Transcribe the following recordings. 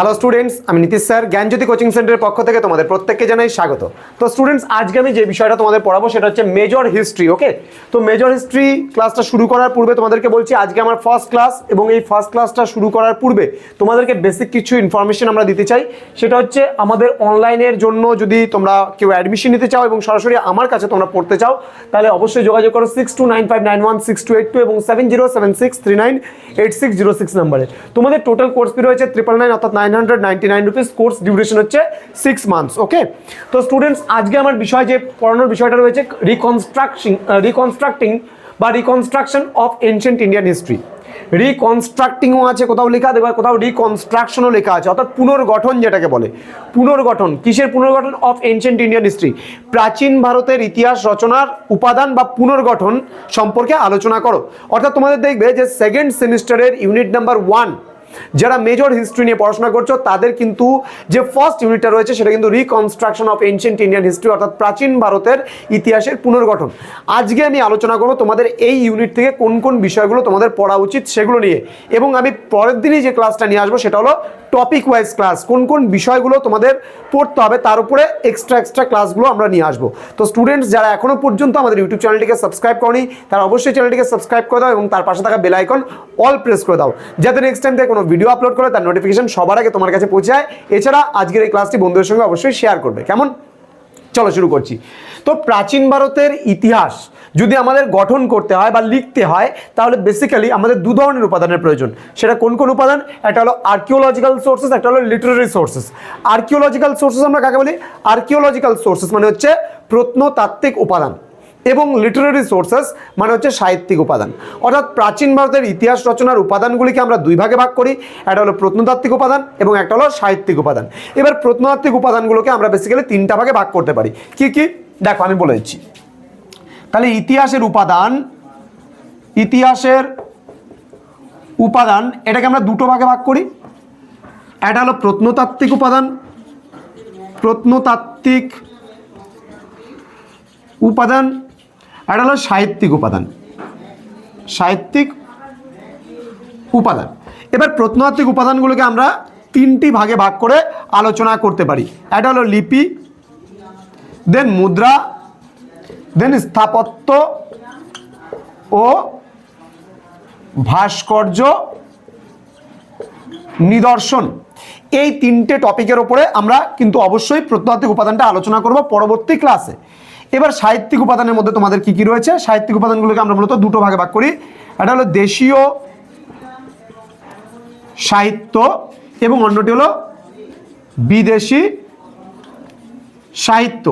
Hello students আমি Nitish sir. জ্ঞানজ্যোতি coaching সেন্টারের পক্ষ থেকে তোমাদের প্রত্যেককে জানাই স্বাগত। তো স্টুডেন্টস আজকে আমি যে বিষয়টা তোমাদের পড়াবো সেটা হচ্ছে মেজর হিস্ট্রি ওকে তো মেজর হিস্ট্রি ক্লাসটা শুরু করার পূর্বে তোমাদেরকে বলছি, আজকে আমার ফার্স্ট ক্লাস এবং এই ফার্স্ট ক্লাসটা শুরু করার পূর্বে তোমাদেরকে বেসিক কিছু ইনফরমেশন আমরা দিতে চাই। সেটা হচ্ছে আমাদের অনলাইনের জন্য যদি তোমরা কেউ অ্যাডমিশন নিতে চাও এবং সরাসরি আমার কাছে তোমরা পড়তে চাও, তাহলে অবশ্যই যোগাযোগ করো six two nine five nine one six two eight two এবং seven zero seven six three nine eight six zero six নাম্বারে তোমাদের টোটাল কোর্স ফি রয়েছে ট্রিপল নাইন অর্থাৎ nine nine rupees course duration হচ্ছে সিক্স মান্থস ওকে তো students আজকে আমার বিষয় যে পড়ানোর বিষয়টা রয়েছে রিকনস্ট্রাকশন রিকনস্ট্রাক্টিং বা reconstruction of ancient Indian history রিকনস্ট্রাক্টিংও আছে, কোথাও লেখা দেবে কোথাও রিকনস্ট্রাকশনও লেখা আছে, অর্থাৎ পুনর্গঠন যেটাকে বলে। পুনর্গঠন, কিসের পুনর্গঠন? অফ এনশিয়েন্ট ইন্ডিয়ান হিস্ট্রি প্রাচীন ভারতের ইতিহাস রচনার উপাদান বা পুনর্গঠন সম্পর্কে আলোচনা করো। অর্থাৎ তোমাদের দেখবে যে সেকেন্ড সেমিস্টারের ইউনিট নাম্বার ওয়ান যারা মেজর হিস্ট্রি নিয়ে পড়াশোনা করছ, তাদের কিন্তু যে ফার্স্ট ইউনিটটা রয়েছে, সেটা কিন্তু reconstruction of ancient Indian history অর্থাৎ প্রাচীন ভারতের ইতিহাসের পুনর্গঠন। আজকে আমি আলোচনা করব তোমাদের এই ইউনিট থেকে কোন কোন বিষয়গুলো তোমাদের পড়া উচিত সেগুলো নিয়ে। এবং আমি পরের দিনই যে ক্লাসটা নিয়ে আসব, সেটা হলো টপিক ওয়াইজ ক্লাস কোন কোন বিষয়গুলো তোমাদের পড়তে হবে, তার উপরে এক্সট্রা এক্সট্রা ক্লাসগুলো আমরা নিয়ে আসব। তো স্টুডেন্টস যারা এখনও পর্যন্ত আমাদের ইউটিউব চ্যানেলটিকে সাবস্ক্রাইব করনি, তারা অবশ্যই চ্যানেলটিকে সাবস্ক্রাইব করে দাও এবং তার পাশে থাকা বেল আইকন অল প্রেস করে দাও। যাতে নেক্সট টাইম থেকে কোনো ভিডিও আপলোড করে তার নোটিফিকেশন সবার আগে তোমার কাছে পৌঁছে যায়। এছাড়া আজকের এই ক্লাসটি বন্ধুদের সঙ্গে অবশ্যই শেয়ার করবে। কেমন? চলো শুরু করছি। তো প্রাচীন ভারতের ইতিহাস যদি আমাদের গঠন করতে হয় বা লিখতে হয়, তাহলে বেসিক্যালি আমাদের দু ধরনের উপাদানের প্রয়োজন। সেটা কোন কোন উপাদান? একটা হলো আর্কিওলজিক্যাল সোর্সেস একটা হলো লিটারারি সোর্সেস আর্কিওলজিক্যাল সোর্সেস আমরা কাকে বলি? আর্কিওলজিক্যাল সোর্সেস মানে হচ্ছে প্রত্নতাত্ত্বিক উপাদান এবং লিটারারি সোর্সেস মানে হচ্ছে সাহিত্যিক উপাদান। অর্থাৎ প্রাচীন ভারতের ইতিহাস রচনার উপাদানগুলিকে আমরা দুই ভাগে ভাগ করি। একটা হলো প্রত্নতাত্ত্বিক উপাদান এবং একটা হলো সাহিত্যিক উপাদান। এবার প্রত্নতাত্ত্বিক উপাদানগুলোকে আমরা বেসিক্যালি তিনটা ভাগে ভাগ করতে পারি। কি কি? দেখো, আমি বলে দিচ্ছি। তাহলে ইতিহাসের উপাদান ইতিহাসের উপাদান, এটাকে আমরা দুটো ভাগে ভাগ করি। একটা হলো প্রত্নতাত্ত্বিক উপাদান। প্রত্নতাত্ত্বিক উপাদান, একটা হলো সাহিত্যিক উপাদান। সাহিত্যিক উপাদান। এবার প্রত্নতাত্ত্বিক উপাদানগুলোকে আমরা তিনটি ভাগে ভাগ করে আলোচনা করতে পারি। একটা হলো লিপি দেন মুদ্রা দেন স্থাপত্য ও ভাস্কর্য নিদর্শন। এই তিনটে টপিকের ওপরে আমরা কিন্তু অবশ্যই প্রত্নতাত্ত্বিক উপাদানটা আলোচনা করব পরবর্তী ক্লাসে। এবার সাহিত্যিক উপাদানের মধ্যে তোমাদের কি কি রয়েছে? সাহিত্যিক উপাদানগুলোকে আমরা মূলত দুটো ভাগে ভাগ করি। একটা হলো দেশীয় সাহিত্য এবং অন্যটি হলো বিদেশি সাহিত্য।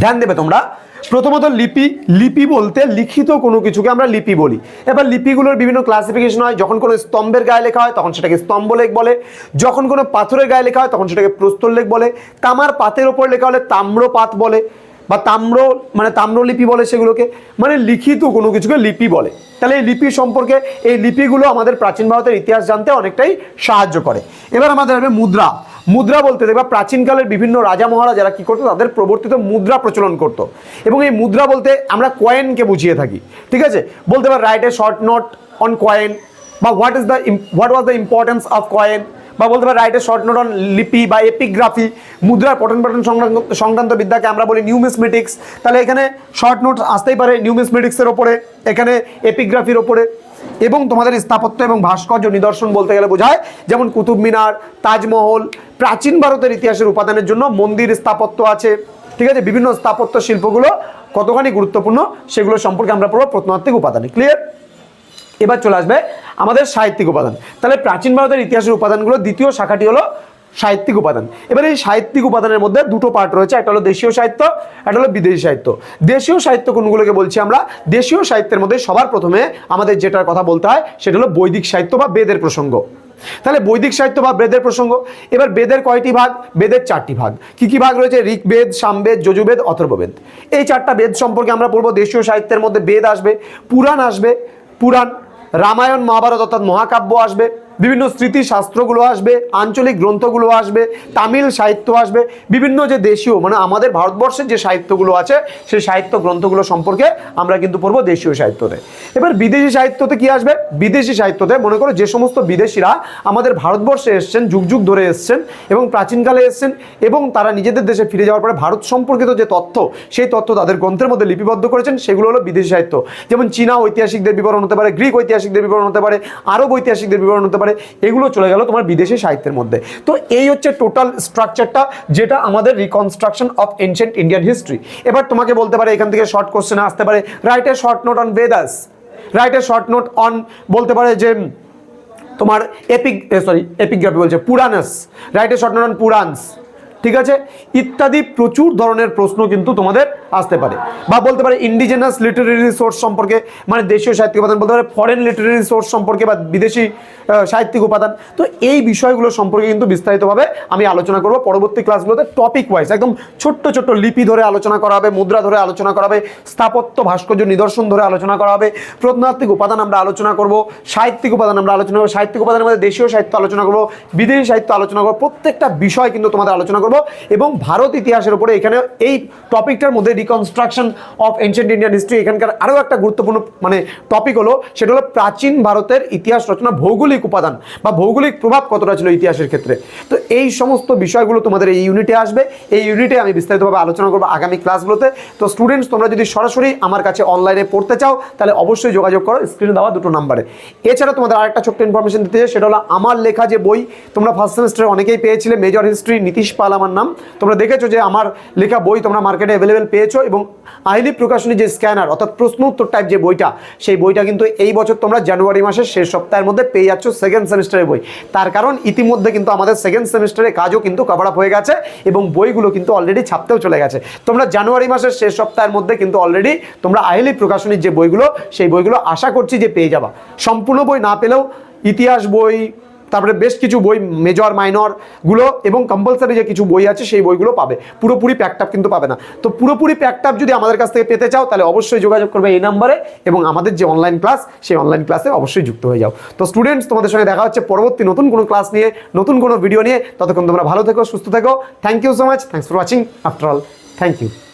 ধ্যান দেবে তোমরা। প্রথমত লিপি লিপি বলতে লিখিত কোনো কিছুকে আমরা লিপি বলি। এবার লিপিগুলোর বিভিন্ন ক্লাসিফিকেশন হয়, যখন কোনো স্তম্ভের গায়ে লেখা হয়, তখন সেটাকে স্তম্ভলেখ বলে। যখন কোনো পাথরের গায়ে লেখা হয়, তখন সেটাকে প্রস্তর লেখ বলে। তামার পাতের ওপর লেখা হলে তাম্রপাত বলে, বা তাম্র মানে তাম্রলিপি বলে সেগুলোকে। মানে লিখিত কোনো কিছুকে লিপি বলে। তাহলে এই লিপি সম্পর্কে এই লিপিগুলো আমাদের প্রাচীন ভারতের ইতিহাস জানতে অনেকটাই সাহায্য করে। এবার আমাদের হবে মুদ্রা। মুদ্রা বলতে দেখবা প্রাচীনকালের বিভিন্ন রাজা মহারাজ যারা কি করতো, তাদের প্রবর্তিত মুদ্রা প্রচলন করতো। এবং এই মুদ্রা বলতে আমরা কয়েনকে বুঝিয়ে থাকি, ঠিক আছে? বলতে পার write a short note on coin বা what is the what was the importance of coin বা বলতে পারি এ শর্ট নোট অন লিপি বা এপিগ্রাফি মুদ্রার পঠন পাঠন সংক্রান্ত সংক্রান্ত বিদ্যাকে আমরা বলি নিউমিসমেটিক্স তাহলে এখানে শর্ট নোট আসতেই পারে নিউমিসমেটিক্সের ওপরে, এখানে এপিগ্রাফির ওপরে। এবং তোমাদের স্থাপত্য এবং ভাস্কর্য নিদর্শন বলতে গেলে বোঝায়, যেমন কুতুব মিনার, তাজমহল, প্রাচীন ভারতের ইতিহাসের উপাদানের জন্য মন্দির স্থাপত্য আছে। ঠিক আছে? বিভিন্ন স্থাপত্য শিল্পগুলো কতখানি গুরুত্বপূর্ণ সেগুলো সম্পর্কে আমরা পড়ব প্রত্নতাত্ত্বিক উপাদানে। ক্লিয়ার এবার চলে আসবে আমাদের সাহিত্যিক উপাদান। তাহলে প্রাচীন ভারতের ইতিহাসের উপাদানগুলো দ্বিতীয় শাখাটি হলো সাহিত্যিক উপাদান। এবার এই সাহিত্যিক উপাদানের মধ্যে দুটো পার্ট রয়েছে, একটা হলো দেশীয় সাহিত্য, একটা হলো বিদেশি সাহিত্য। দেশীয় সাহিত্য কোনগুলোকে বলছি আমরা? দেশীয় সাহিত্যের মধ্যে সবার প্রথমে আমাদের যেটার কথা বলতে হয়, সেটা হলো বৈদিক সাহিত্য বা বেদের প্রসঙ্গ। তাহলে বৈদিক সাহিত্য বা বেদের প্রসঙ্গ, এবার বেদের কয়টি ভাগ? বেদের চারটি ভাগ। কি কি ভাগ রয়েছে? ঋগ্বেদ, সামবেদ যজুবেদ অথর্ববেদ। এই চারটা বেদ সম্পর্কে আমরা পড়ব দেশীয় সাহিত্যের মধ্যে বেদ আসবে, পুরাণ আসবে, পুরাণ, রামায়ণ, মহাভারত অর্থাৎ মহাকাব্য আসবে। বিভিন্ন স্মৃতিশাস্ত্রগুলো আসবে, আঞ্চলিক গ্রন্থগুলো আসবে, তামিল সাহিত্য আসবে, বিভিন্ন যে দেশীয় মানে আমাদের ভারতবর্ষের যে সাহিত্যগুলো আছে, সেই সাহিত্য গ্রন্থগুলো সম্পর্কে আমরা কিন্তু পড়ব দেশীয় সাহিত্যতে। এবার বিদেশি সাহিত্যতে কি আসবে? বিদেশি সাহিত্যতে মনে করো যে সমস্ত বিদেশিরা আমাদের ভারতবর্ষে এসছেন, যুগ যুগ ধরে এসছেন এবং প্রাচীনকালে এসছেন এবং তারা নিজেদের দেশে ফিরে যাওয়ার পরে ভারত সম্পর্কিত যে তথ্য, সেই তথ্য তাদের গ্রন্থের মধ্যে লিপিবদ্ধ করেছেন, সেগুলো হলো বিদেশি সাহিত্য। যেমন চীনা ঐতিহাসিকদের বিবরণ হতে পারে, গ্রিক ঐতিহাসিকদের বিবরণ হতে পারে, আরব ঐতিহাসিকদের বিবরণ হতে পারে এগুলো চলে গেল তোমার বিদেশি সাহিত্যের মধ্যে। তো এই হচ্ছে টোটাল স্ট্রাকচারটা যেটা আমাদের reconstruction of ancient Indian history এবার তোমাকে বলতে পারে এখান থেকে শর্ট কোশ্চেন আসতে পারে write a short note on Vedas write a short note on বলতে পারে যে তোমার এপিক সরি এপিগ্রাফি বলছে Puranas write a short note on Puranas ঠিক আছে? ইত্যাদি প্রচুর ধরনের প্রশ্ন কিন্তু তোমাদের আসতে পারে। বা বলতে পারে ইন্ডিজেনাস লিটারেরি সোর্স সম্পর্কে মানে দেশীয় সাহিত্যিক উপাদান, বলতে পারে ফরেন লিটারেরি সোর্স সম্পর্কে বা বিদেশি সাহিত্যিক উপাদান। তো এই বিষয়গুলো সম্পর্কে কিন্তু বিস্তারিতভাবে আমি আলোচনা করব পরবর্তী ক্লাসগুলোতে টপিক ওয়াইজ একদম ছোট্ট ছোট্ট লিপি ধরে আলোচনা করা হবে, মুদ্রা ধরে আলোচনা করা হবে, স্থাপত্য ভাস্কর্য নিদর্শন ধরে আলোচনা করা হবে, প্রত্নতাত্ত্বিক উপাদান আমরা আলোচনা করব, সাহিত্যিক উপাদান আমরা আলোচনা করব, সাহিত্যিক উপাদানের মধ্যে দেশীয় সাহিত্য আলোচনা করব, বিদেশি সাহিত্য আলোচনা করব, প্রত্যেকটা বিষয় কিন্তু তোমাদের আলোচনা করব। এবং ভারত ইতিহাসের উপরে এখানে এই টপিকটার মধ্যে reconstruction of ancient Indian history এখানকার আরও একটা গুরুত্বপূর্ণ মানে টপিক হলো, সেটা হলো প্রাচীন ভারতের ইতিহাস রচনা ভৌগোলিক উপাদান বা ভৌগোলিক প্রভাব কতটা ছিল ইতিহাসের ক্ষেত্রে। তো এই সমস্ত বিষয়গুলো তোমাদের এই ইউনিটে আসবে। এই ইউনিটে আমি বিস্তারিতভাবে আলোচনা করব আগামী ক্লাসগুলোতে তো স্টুডেন্টস তোমরা যদি সরাসরি আমার কাছে অনলাইনে পড়তে চাও, তাহলে অবশ্যই যোগাযোগ করো স্ক্রিনে দেওয়া দুটো নাম্বারে এছাড়া তোমাদের আরেকটা ছোট্ট ইনফরমেশন দিতে চাই, সেটা হলো আমার লেখা যে বই, তোমরা ফার্স্ট সেমিস্টারে অনেকেই পেয়েছিলে মেজর হিস্ট্রি নীতিশ পাল আমার নাম। তোমরা দেখেছ যে আমার লেখা বই তোমরা মার্কেটে অ্যাভেলেবেল পেয়েছ এবং আইলি প্রকাশনী যে স্ক্যানার অর্থাৎ প্রশ্ন উত্তর টাইপ যে বইটা, সেই বইটা কিন্তু এই বছর তোমরা জানুয়ারি মাসের শেষ সপ্তাহের মধ্যে পেয়ে যাচ্ছ সেকেন্ড সেমিস্টারের বই। তার কারণ ইতিমধ্যে কিন্তু আমাদের সেকেন্ড সেমিস্টারের কাজও কিন্তু কভার আপ হয়ে গেছে এবং বইগুলো কিন্তু অলরেডি ছাপতেও চলে গেছে। তোমরা জানুয়ারি মাসের শেষ সপ্তাহের মধ্যে কিন্তু অলরেডি তোমরা আইলি প্রকাশনীর যে বইগুলো, সেই বইগুলো আশা করছি যে পেয়ে যাবা। সম্পূর্ণ বই না পেলেও ইতিহাস বই তারপরে বেশ কিছু বই মেজর মাইনরগুলো এবং কম্পালসারি যে কিছু বই আছে সেই বইগুলো পাবে। পুরোপুরি প্যাকটাপ কিন্তু পাবে না। তো পুরোপুরি প্যাকটাপ যদি আমাদের কাছ থেকে পেতে চাও, তাহলে অবশ্যই যোগাযোগ করবে এই নাম্বারে এবং আমাদের যে অনলাইন ক্লাস সেই অনলাইন ক্লাসে অবশ্যই যুক্ত হয়ে যাও। তো স্টুডেন্টস তোমাদের সঙ্গে দেখা হচ্ছে পরবর্তী নতুন কোনো ক্লাস নিয়ে, নতুন কোনো ভিডিও নিয়ে। ততক্ষণ তোমরা ভালো থেকো, সুস্থ থেকো। Thank you so much thanks for watching after all thank you